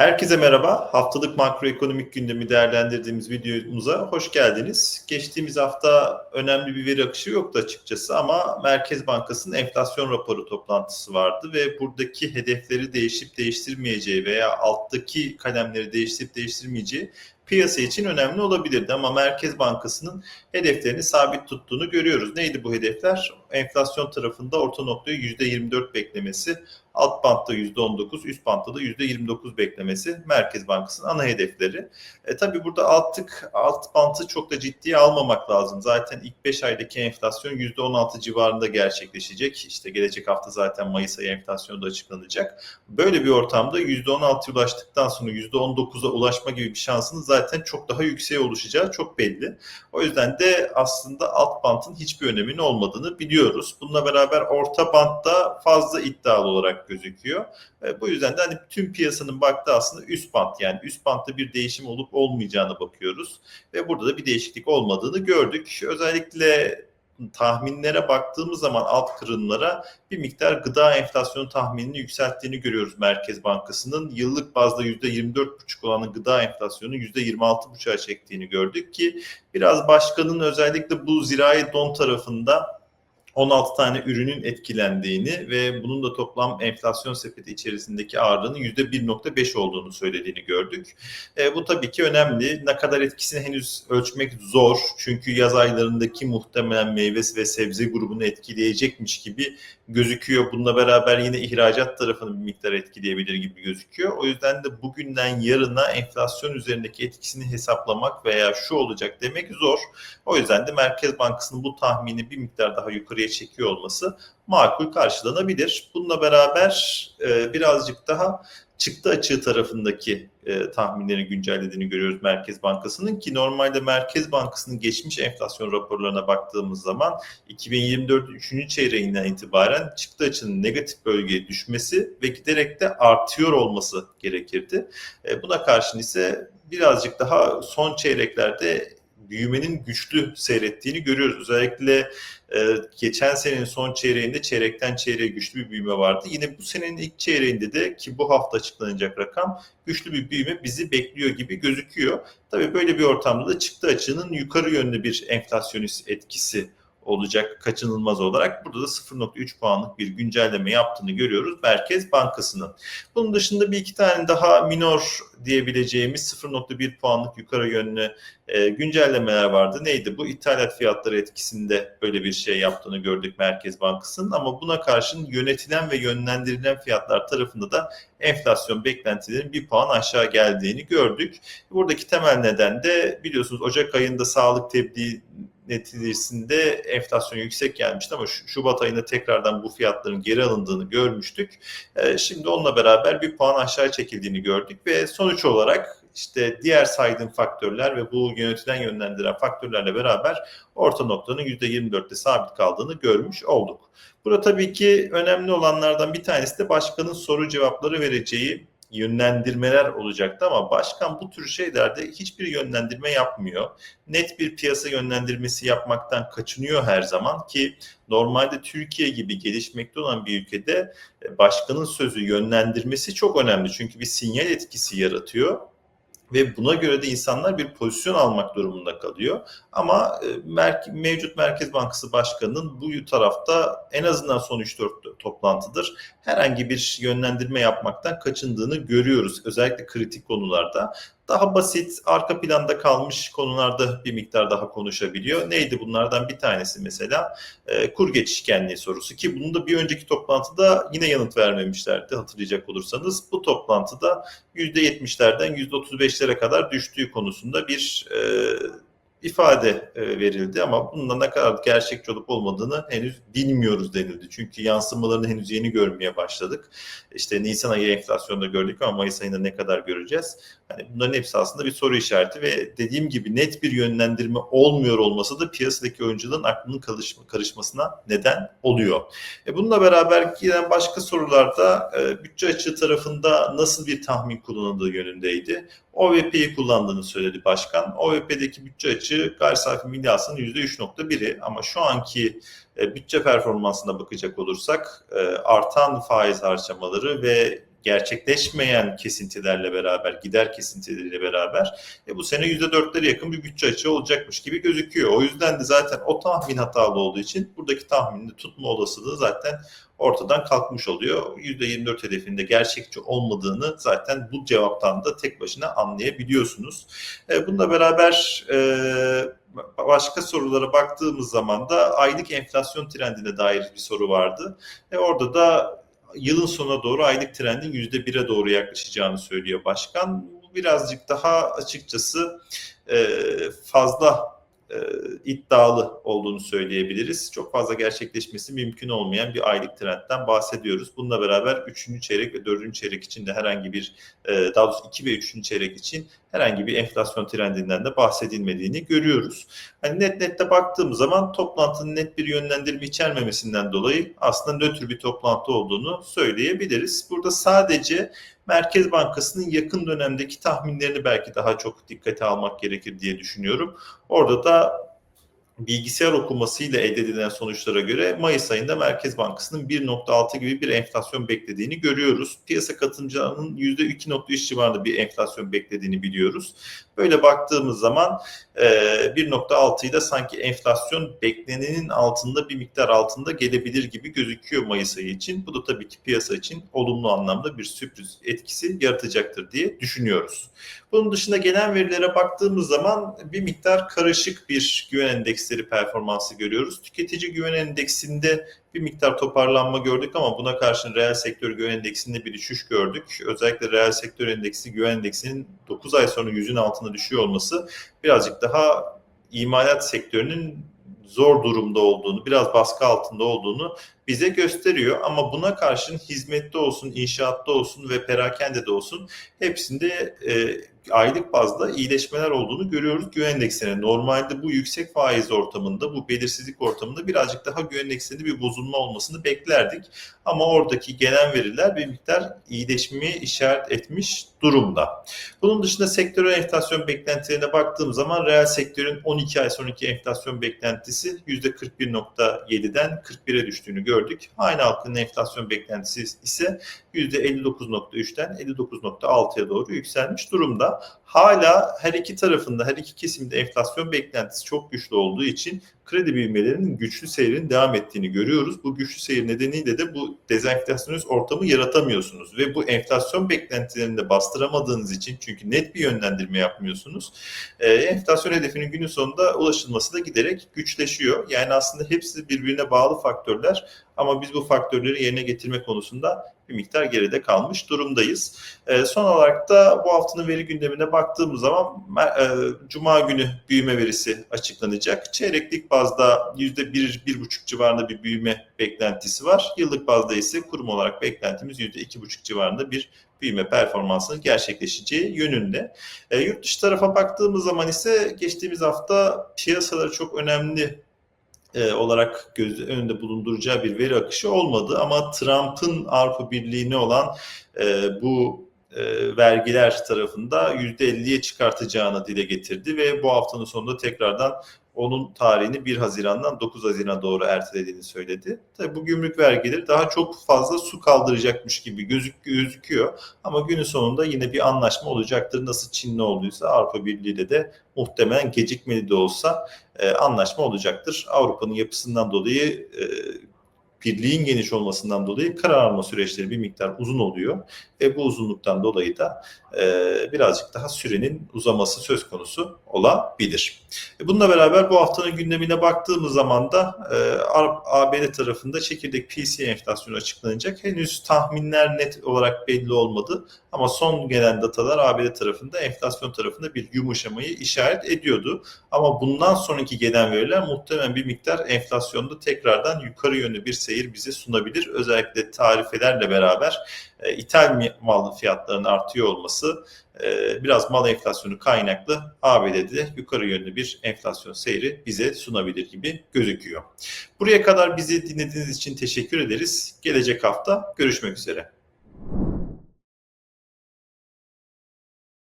Herkese merhaba. Haftalık makroekonomik gündemi değerlendirdiğimiz videomuza hoş geldiniz. Geçtiğimiz hafta önemli bir veri akışı yoktu açıkçası ama Merkez Bankası'nın enflasyon raporu toplantısı vardı ve buradaki hedefleri değişip değiştirmeyeceği veya alttaki kalemleri değiştirip değiştirmeyeceği piyasa için önemli olabilirdi ama Merkez Bankası'nın hedeflerini sabit tuttuğunu görüyoruz. Neydi bu hedefler? Enflasyon tarafında orta noktayı %24 beklemesi, alt bantta %19, üst bantta da %29 beklemesi Merkez Bankası'nın ana hedefleri. E, tabii burada alttık, alt bantı çok da ciddiye almamak lazım. Zaten ilk 5 aydaki enflasyon %16 civarında gerçekleşecek. İşte gelecek hafta zaten Mayıs ayı enflasyonu da açıklanacak. Böyle bir ortamda %16 ulaştıktan sonra %19'a ulaşma gibi bir şansınız zaten çok daha yükseğe oluşacağı çok belli. O yüzden de aslında alt bantın hiçbir öneminin olmadığını biliyoruz. Bununla beraber orta bantta fazla iddialı olarak gözüküyor. E, bu yüzden de hani tüm piyasanın baktığı aslında üst bant yani üst bantta bir değişim olup olmayacağına bakıyoruz. Ve burada da bir değişiklik olmadığını gördük. Özellikle tahminlere baktığımız zaman alt kırımlara bir miktar gıda enflasyonu tahminini yükselttiğini görüyoruz Merkez Bankası'nın. Yıllık bazda %24,5 olan gıda enflasyonu %26,5'a çektiğini gördük ki biraz başkanın özellikle bu zirai don tarafında 16 tane ürünün etkilendiğini ve bunun da toplam enflasyon sepeti içerisindeki ağırlığının %1.5 olduğunu söylediğini gördük. E, bu tabii ki önemli. Ne kadar etkisini henüz ölçmek zor. Çünkü yaz aylarındaki muhtemelen meyvesi ve sebze grubunu etkileyecekmiş gibi gözüküyor. Bununla beraber yine ihracat tarafını bir miktar etkileyebilir gibi gözüküyor. O yüzden de bugünden yarına enflasyon üzerindeki etkisini hesaplamak veya şu olacak demek zor. O yüzden de Merkez Bankası'nın bu tahmini bir miktar daha yukarıya çekiyor olması makul karşılanabilir. Bununla beraber e, birazcık daha çıktı açığı tarafındaki e, tahminlerini güncellediğini görüyoruz Merkez Bankası'nın ki normalde Merkez Bankası'nın geçmiş enflasyon raporlarına baktığımız zaman 2024 3. çeyreğinden itibaren çıktı açının negatif bölgeye düşmesi ve giderek de artıyor olması gerekirdi. E, buna karşın ise birazcık daha son çeyreklerde büyümenin güçlü seyrettiğini görüyoruz. Özellikle geçen senenin son çeyreğinde çeyrekten çeyreğe güçlü bir büyüme vardı. Yine bu senenin ilk çeyreğinde de ki bu hafta açıklanacak rakam güçlü bir büyüme bizi bekliyor gibi gözüküyor. Tabii böyle bir ortamda da çıktı açığının yukarı yönlü bir enflasyonist etkisi olacak kaçınılmaz olarak. Burada da 0.3 puanlık bir güncelleme yaptığını görüyoruz Merkez Bankası'nın. Bunun dışında bir iki tane daha minor diyebileceğimiz 0.1 puanlık yukarı yönlü e, güncellemeler vardı. Neydi bu? İthalat fiyatları etkisinde böyle bir şey yaptığını gördük Merkez Bankası'nın ama buna karşın yönetilen ve yönlendirilen fiyatlar tarafında da enflasyon beklentilerin bir puan aşağı geldiğini gördük. Buradaki temel neden de biliyorsunuz Ocak ayında sağlık tebliğ neticesinde enflasyon yüksek gelmişti ama Şubat ayında tekrardan bu fiyatların geri alındığını görmüştük. Ee, şimdi onunla beraber bir puan aşağı çekildiğini gördük ve sonuç olarak işte diğer saydığım faktörler ve bu yönetilen yönlendiren faktörlerle beraber orta noktanın %24'te sabit kaldığını görmüş olduk. Burada tabii ki önemli olanlardan bir tanesi de başkanın soru cevapları vereceği yönlendirmeler olacaktı ama başkan bu tür şeylerde hiçbir yönlendirme yapmıyor. Net bir piyasa yönlendirmesi yapmaktan kaçınıyor her zaman ki normalde Türkiye gibi gelişmekte olan bir ülkede e, başkanın sözü yönlendirmesi çok önemli. Çünkü bir sinyal etkisi yaratıyor ve buna göre de insanlar bir pozisyon almak durumunda kalıyor. Ama e, mevcut Merkez Bankası Başkanı'nın bu tarafta en azından son 3-4 toplantıdır herhangi bir yönlendirme yapmaktan kaçındığını görüyoruz. Özellikle kritik konularda daha basit, arka planda kalmış konularda bir miktar daha konuşabiliyor. Neydi bunlardan bir tanesi mesela? E, kur geçişkenliği sorusu ki bunu da bir önceki toplantıda yine yanıt vermemişlerdi hatırlayacak olursanız. Bu toplantıda %70'lerden %35'lere kadar düştüğü konusunda bir e, ifade e, verildi ama bunun ne kadar gerçekçi olup olmadığını henüz bilmiyoruz denildi. Çünkü yansımalarını henüz yeni görmeye başladık. İşte Nisan ayı enflasyonda gördük ama Mayıs ayında ne kadar göreceğiz? Hani bunların hepsi aslında bir soru işareti ve dediğim gibi net bir yönlendirme olmuyor olması da piyasadaki oyuncuların aklının karışma, karışmasına neden oluyor. E bununla beraber gelen başka sorularda e, bütçe açığı tarafında nasıl bir tahmin kullanıldığı yönündeydi. OVP'yi kullandığını söyledi başkan. OVP'deki bütçe açığı gayri safi milli hasılanın %3.1'i ama şu anki e, bütçe performansına bakacak olursak e, artan faiz harcamaları ve gerçekleşmeyen kesintilerle beraber, gider kesintileriyle beraber e, bu sene %4'lere yakın bir bütçe açığı olacakmış gibi gözüküyor. O yüzden de zaten o tahmin hatalı olduğu için buradaki tahmini tutma olasılığı zaten ortadan kalkmış oluyor. %24 hedefinde gerçekçi olmadığını zaten bu cevaptan da tek başına anlayabiliyorsunuz. E, bununla beraber e, başka sorulara baktığımız zaman da aylık enflasyon trendine dair bir soru vardı. E, orada da yılın sonuna doğru aylık trendin %1'e doğru yaklaşacağını söylüyor başkan. Bu birazcık daha açıkçası e, fazla e, iddialı olduğunu söyleyebiliriz. Çok fazla gerçekleşmesi mümkün olmayan bir aylık trendten bahsediyoruz. Bununla beraber 3. çeyrek ve 4. çeyrek için de herhangi bir e, daha doğrusu 2 ve 3. çeyrek için herhangi bir enflasyon trendinden de bahsedilmediğini görüyoruz. Hani net nette baktığımız zaman toplantının net bir yönlendirme içermemesinden dolayı aslında nötr bir toplantı olduğunu söyleyebiliriz. Burada sadece Merkez Bankası'nın yakın dönemdeki tahminlerini belki daha çok dikkate almak gerekir diye düşünüyorum. Orada da bilgisayar okumasıyla elde edilen sonuçlara göre Mayıs ayında Merkez Bankası'nın 1.6 gibi bir enflasyon beklediğini görüyoruz. Piyasa katılımcılarının %2.3 civarında bir enflasyon beklediğini biliyoruz. Böyle baktığımız zaman 1.6'yı da sanki enflasyon beklenenin altında bir miktar altında gelebilir gibi gözüküyor Mayıs ayı için. Bu da tabii ki piyasa için olumlu anlamda bir sürpriz etkisi yaratacaktır diye düşünüyoruz. Bunun dışında gelen verilere baktığımız zaman bir miktar karışık bir güven endeksleri performansı görüyoruz. Tüketici güven endeksinde bir miktar toparlanma gördük ama buna karşın reel sektör güven endeksinde bir düşüş gördük. Özellikle reel sektör endeksi güven endeksinin 9 ay sonra yüzün altına düşüyor olması birazcık daha imalat sektörünün zor durumda olduğunu, biraz baskı altında olduğunu bize gösteriyor. Ama buna karşın hizmette olsun, inşaatta olsun ve perakende de olsun hepsinde e, aylık bazda iyileşmeler olduğunu görüyoruz güven endeksine. Normalde bu yüksek faiz ortamında, bu belirsizlik ortamında birazcık daha güven endeksinde bir bozulma olmasını beklerdik. Ama oradaki gelen veriler bir miktar iyileşmeyi işaret etmiş durumda. Bunun dışında sektörel enflasyon beklentilerine baktığım zaman reel sektörün 12 ay sonraki enflasyon beklentisi %41.7'den 41'e düştüğünü gördük. Aynı halkın enflasyon beklentisi ise %59.3'ten 59.6'ya doğru yükselmiş durumda. Hala her iki tarafında, her iki kesimde enflasyon beklentisi çok güçlü olduğu için kredi büyümelerinin güçlü seyrin devam ettiğini görüyoruz. Bu güçlü seyir nedeniyle de bu dezenflasyonist ortamı yaratamıyorsunuz ve bu enflasyon beklentilerini de bastıramadığınız için çünkü net bir yönlendirme yapmıyorsunuz. E, enflasyon hedefinin günün sonunda ulaşılması da giderek güçleşiyor. Yani aslında hepsi birbirine bağlı faktörler ama biz bu faktörleri yerine getirme konusunda bir miktar geride kalmış durumdayız. E, son olarak da bu haftanın veri gündemine baktığımız zaman e, Cuma günü büyüme verisi açıklanacak. Çeyreklik bazda %1-1,5 civarında bir büyüme beklentisi var. Yıllık bazda ise kurum olarak beklentimiz %2,5 civarında bir büyüme performansının gerçekleşeceği yönünde. E, yurt dışı tarafa baktığımız zaman ise geçtiğimiz hafta piyasaları çok önemli e, olarak göz önünde bulunduracağı bir veri akışı olmadı ama Trump'ın Avrupa Birliği'ne olan e, bu e, vergiler tarafında %50'ye çıkartacağını dile getirdi ve bu haftanın sonunda tekrardan onun tarihini 1 Haziran'dan 9 Haziran'a doğru ertelediğini söyledi. Tabii bu gümrük vergileri daha çok fazla su kaldıracakmış gibi gözük, gözüküyor. Ama günün sonunda yine bir anlaşma olacaktır. Nasıl Çin'le olduysa Avrupa Birliği ile de muhtemelen gecikmeli de olsa e, anlaşma olacaktır. Avrupa'nın yapısından dolayı e, birliğin geniş olmasından dolayı karar alma süreçleri bir miktar uzun oluyor ve bu uzunluktan dolayı da e, birazcık daha sürenin uzaması söz konusu olabilir. E, bununla beraber bu haftanın gündemine baktığımız zaman da e, ABD tarafında çekirdek PCE enflasyonu açıklanacak. Henüz tahminler net olarak belli olmadı ama son gelen datalar ABD tarafında enflasyon tarafında bir yumuşamayı işaret ediyordu. Ama bundan sonraki gelen veriler muhtemelen bir miktar enflasyonda tekrardan yukarı yönlü bir seyir bize sunabilir. Özellikle tarifelerle beraber e, ithal mal fiyatlarının artıyor olması e, biraz mal enflasyonu kaynaklı ABD'de de yukarı yönlü bir enflasyon seyri bize sunabilir gibi gözüküyor. Buraya kadar bizi dinlediğiniz için teşekkür ederiz. Gelecek hafta görüşmek üzere.